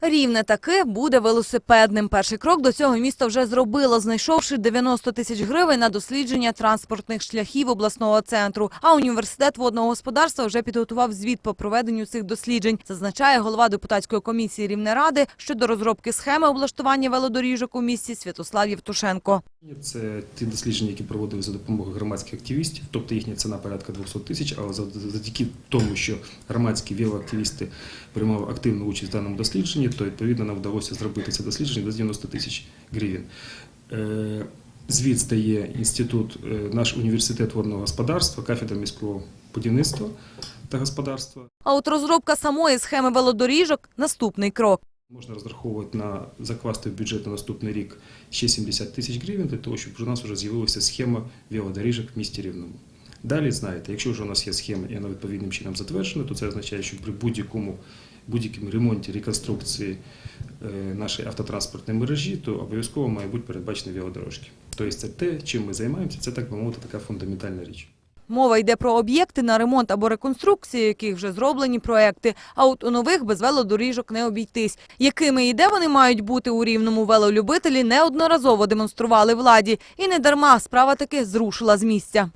Рівне таки буде велосипедним. Перший крок до цього місто вже зробило, знайшовши 90 тисяч гривень на дослідження транспортних шляхів обласного центру. А університет водного господарства вже підготував звіт по проведенню цих досліджень, зазначає голова депутатської комісії Рівнеради щодо розробки схеми облаштування велодоріжок у місті Святослав Євтушенко. Це ті дослідження, які проводили за допомогою громадських активістів, тобто їхня ціна порядка 200 тисяч, але зав- завдяки тому, що громадські велоактивісти приймали активну участь в даному дослідженні, то відповідно нам вдалося зробити це дослідження до 90 тисяч гривень. Е, Звіт здає інститут, е, наш університет водного господарства, кафедра міського будівництва та господарства. А от розробка самої схеми велодоріжок наступний крок. Можна розраховувати на закласти в бюджет на наступний рік ще 70 тисяч гривень для того, щоб у нас вже з'явилася схема велодоріжок в місті Рівному. Далі знаєте, якщо вже у нас є схема і вона відповідним чином затверджена, то це означає, що при будь-якому будь-якому ремонті, реконструкції е, нашої автотранспортної мережі, то обов'язково має бути передбачені велодорожки. Тобто це те, чим ми займаємося, це так би мовити така фундаментальна річ. Мова йде про об'єкти, на ремонт або реконструкцію, яких вже зроблені проекти. А от у нових без велодоріжок не обійтись. Якими і де вони мають бути у рівному велолюбителі, неодноразово демонстрували владі. І не дарма справа таки зрушила з місця.